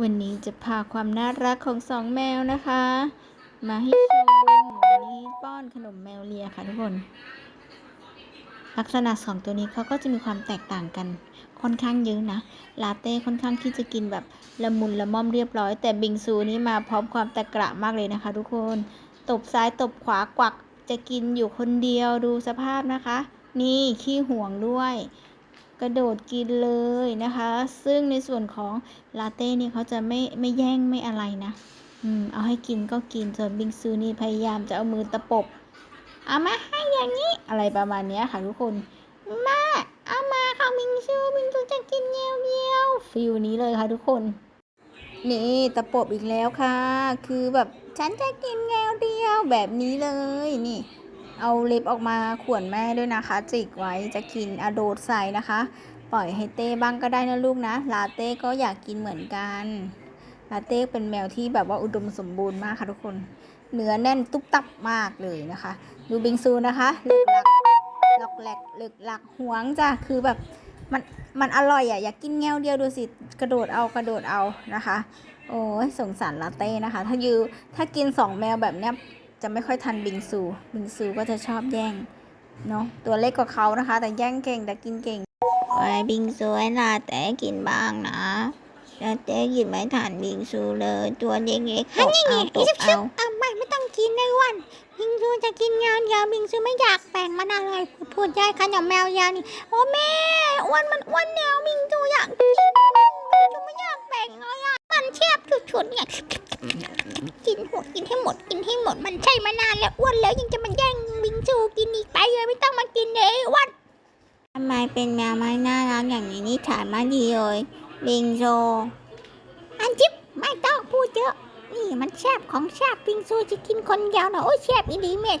วันนี้จะพาความน่ารักของสองแมวนะคะ มาให้ชมวันนี้ป้อนขนมแมวเลียค่ะทุกคน ลักษณะสองตัวนี้เขาก็จะมีความแตกต่างกันค่อนข้างเยอะนะลาเต้ค่อนข้างที่จะกินแบบละมุนละม่อมเรียบร้อย แต่บิงซูนี่มาพร้อมความตะกระมากเลยนะคะ ทุกคน ตบซ้ายตบขวากวักจะกินอยู่คนเดียวดูสภาพนะคะ นี่ขี้ห่วงด้วย กระโดดกินเลยนะคะ ซึ่งในส่วนของลาเต้นี่เขาจะไม่ไม่แย่งไม่อะไรนะอืมเอาให้กินก็กินส่วนบิงซูนี่พยายามจะเอามือตะปบเอามาให้อย่างนี้อะไรประมาณนี้ค่ะทุกคนม่เอามาค่ะบิงซูบิงซูจะกินเดียวเดียวฟิลนี้เลยค่ะทุกคน นี่ตะปบอีกแล้วค่ะ คือแบบฉันจะกินแงวเดียวแบบนี้เลยนี่ เอาเล็บออกมาข่วนแม่ด้วยนะคะ จิกไว้จะกินอะโดดใส่นะคะ ปล่อยให้เต้บ้างก็ได้นะลูกนะ ลาเต้ก็อยากกินเหมือนกัน ลาเต้เป็นแมวที่แบบว่าอุดมสมบูรณ์มากค่ะทุกคน เนื้อแน่นตุ๊บตับมากเลยนะคะ ดูบิงซูนะคะเลึกหลักหลอกแหลกเลึกหลักหวงจ้ะคือแบบมันมันอร่อยอะอยากกินแงวเดียวดูสิกระโดดเอากระโดดเอานะคะ โอ้ยสงสารลาเต้นะคะ ถ้ายูถ้ากินสองแมวแบบเนี้ย จะไม่ค่อยทันบิงซู บิงซูก็จะชอบแย่งเนาะตัวเล็กกว่าเขานะคะ แต่แย่งเก่งแต่กินเก่งไอ้บิงซูให้ลาแต่กินบ้างนะลาแต่กินไม่ทันบิงซูเลยตัวเล็กๆตกเอาตกเอาเอาไม่ไม่ต้องกินในวันบิงซูจะกินงานยาวบิงซูไม่อยากแบ่งมันอร่อยพูดยายขนมแมวยานี่โอ้แม่อ้วนมันอ้วนแนวบิงซูอยากกินุดเนี่ย กินหมดกินให้หมดกินให้หมดมันใช่มานานแล้วอ้วนแล้วยังจะมาแย่งบิงซูกินอีกไปเลยไม่ต้องมากินเลยอ้วนทำไมเป็นแมวไม่น่ารักอย่างนี้นี่ฐานมาดีเลยบิงซูอันจิ๊บไม่ต้องพูดเยอะนี่มันแชบของแชบบิงซูจะกินคนเดียวนะโอ้ยแชบอีดีเมด